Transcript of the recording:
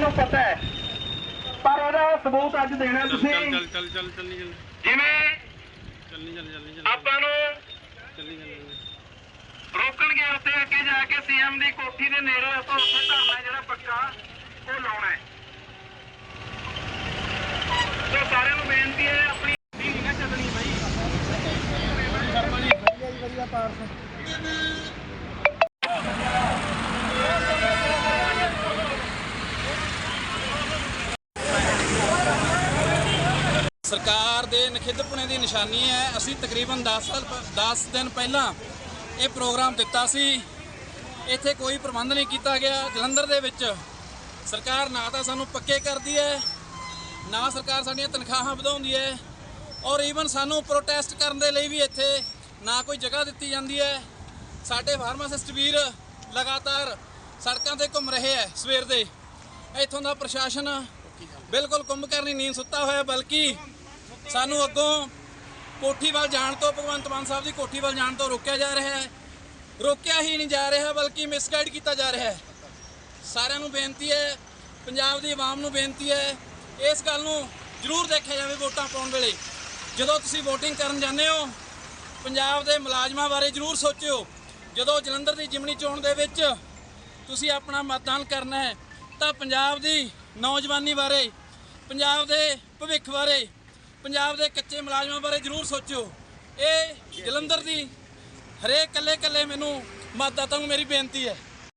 ਮੈਨੂੰ ਪਤਾ ਹੈ। ਪਰ ਉਹਦਾ ਸਬੂਤ ਅੱਜ ਦੇਣਾ ਤੁਸੀਂ। ਚੱਲ ਚੱਲ ਚੱਲ ਚੱਲੀ ਚੱਲ ਜਿਵੇਂ ਚੱਲੀ ਚੱਲ ਚੱਲੀ ਚੱਲ। ਆਪਾਂ ਨੂੰ ਚੱਲੀ ਚੱਲ ਰੋਕਣਗੇ ਉੱਥੇ ਅੱਗੇ ਜਾ ਕੇ ਸੀਐਮ ਦੀ ਕੋਠੀ ਦੇ ਨੇੜੇ ਆਪਾਂ ਉੱਥੇ ਧਰਨਾ ਜਿਹੜਾ ਪੱਕਾ ਉਹ ਲਾਉਣਾ ਹੈ। ਸਾਰਿਆਂ ਨੂੰ ਬੇਨਤੀ ਹੈ ਆਪਣੀ ਨਹੀਂ ਨਾ ਚੱਲਣੀ ਬਾਈ। ਸਰਕਾਰ ਦੇ ਨਖਿੱਧਪੁਣੇ ਦੀ ਨਿਸ਼ਾਨੀ ਹੈ। ਅਸੀਂ ਤਕਰੀਬਨ 10 ਸਾਲ ਪ- 10 ਦਿਨ ਪਹਿਲਾਂ ਇਹ ਪ੍ਰੋਗਰਾਮ ਦਿੱਤਾ ਸੀ। ਇੱਥੇ ਕੋਈ ਪ੍ਰਬੰਧ ਨਹੀਂ ਕੀਤਾ ਗਿਆ। ਜਲੰਧਰ ਦੇ ਵਿੱਚ ਸਰਕਾਰ ਨਾ ਤਾਂ ਸਾਨੂੰ ਪੱਕੇ ਕਰਦੀ ਹੈ, ਨਾ ਸਰਕਾਰ ਸਾਡੀਆਂ ਤਨਖਾਹਾਂ ਵਧਾਉਂਦੀ ਹੈ ਔਰ ਈਵਨ ਸਾਨੂੰ ਪ੍ਰੋਟੈਸਟ ਕਰਨ ਦੇ ਲਈ ਵੀ ਇੱਥੇ ਨਾ ਕੋਈ ਜਗ੍ਹਾ ਦਿੱਤੀ ਜਾਂਦੀ ਹੈ। ਸਾਡੇ ਫਾਰਮਾਸਿਸਟ ਵੀਰ ਲਗਾਤਾਰ ਸੜਕਾਂ ਤੇ ਘੁੰਮ ਰਹੇ ਹੈ ਸਵੇਰ ਦੇ। ਇੱਥੋਂ ਦਾ ਪ੍ਰਸ਼ਾਸਨ ਬਿਲਕੁਲ ਕੁੰਭਕਰਨੀ ਨੀਂਦ ਸੁੱਤਾ ਹੋਇਆ, ਬਲਕਿ ਸਾਨੂੰ ਅੱਗੋਂ ਕੋਠੀ ਵੱਲ ਜਾਣ ਤੋਂ, ਭਗਵੰਤ ਮਾਨ ਸਾਹਿਬ ਦੀ ਕੋਠੀ ਵੱਲ ਜਾਣ ਤੋਂ ਰੋਕਿਆ ਜਾ ਰਿਹਾ ਹੈ। ਰੋਕਿਆ ਹੀ ਨਹੀਂ ਜਾ ਰਿਹਾ, ਬਲਕਿ ਮਿਸਗਾਈਡ ਕੀਤਾ ਜਾ ਰਿਹਾ ਹੈ। ਸਾਰਿਆਂ ਨੂੰ ਬੇਨਤੀ ਹੈ, ਪੰਜਾਬ ਦੀ ਆਵਾਮ ਨੂੰ ਬੇਨਤੀ ਹੈ, ਇਸ ਗੱਲ ਨੂੰ ਜ਼ਰੂਰ ਦੇਖਿਆ ਜਾਵੇ ਵੋਟਾਂ ਪਾਉਣ ਵੇਲੇ। ਜਦੋਂ ਤੁਸੀਂ VOTING ਕਰਨ ਜਾਂਦੇ ਹੋ, ਪੰਜਾਬ ਦੇ ਮੁਲਾਜ਼ਮਾਂ ਬਾਰੇ ਜ਼ਰੂਰ ਸੋਚਿਓ। ਜਦੋਂ ਜਲੰਧਰ ਦੀ ਜਿਮਣੀ ਚੋਣ ਦੇ ਵਿੱਚ ਤੁਸੀਂ ਆਪਣਾ ਮਤਦਾਨ ਕਰਨਾ ਹੈ, ਤਾਂ ਪੰਜਾਬ ਦੀ ਨੌਜਵਾਨੀ ਬਾਰੇ, ਪੰਜਾਬ ਦੇ ਭਵਿੱਖ ਬਾਰੇ ਪੰਜਾਬ ਦੇ ਕੱਚੇ ਮੁਲਾਜ਼ਮਾਂ ਬਾਰੇ ਜ਼ਰੂਰ ਸੋਚਿਓ। ਇਹ ਜਲੰਧਰ ਦੀ ਹਰੇਕ ਕੱਲੇ ਕੱਲੇ ਮੈਨੂੰ ਮਤਦਾਤਾ ਨੂੰ ਮੇਰੀ ਬੇਨਤੀ ਹੈ।